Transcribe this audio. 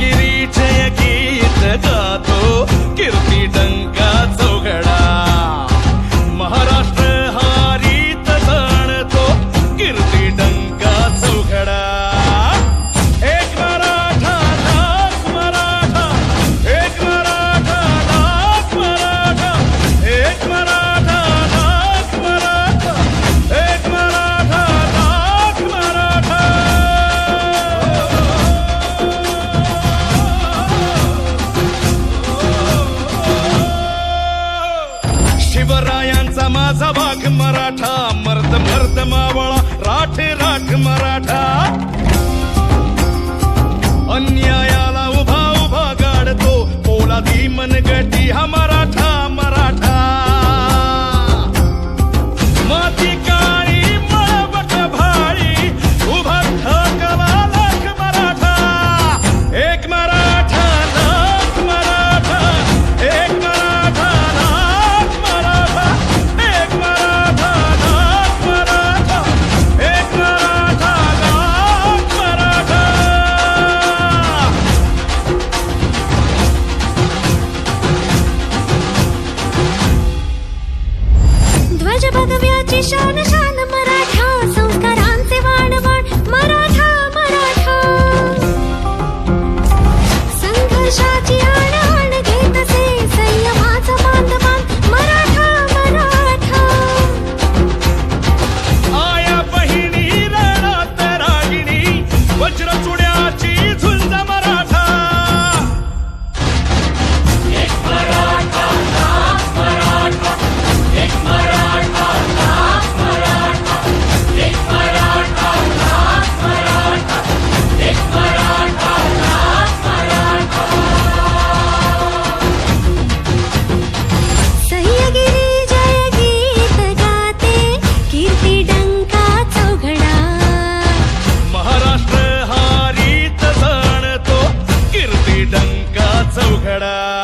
गिरीचे गीत गातो कीर्ती डंकाचा माझा भाग मराठा मर्द मर्द मावळा राठे राठ मराठा. अन्यायाला उभा उभा गाडतो पोला दी मनगटी हा शान शान मरा uh,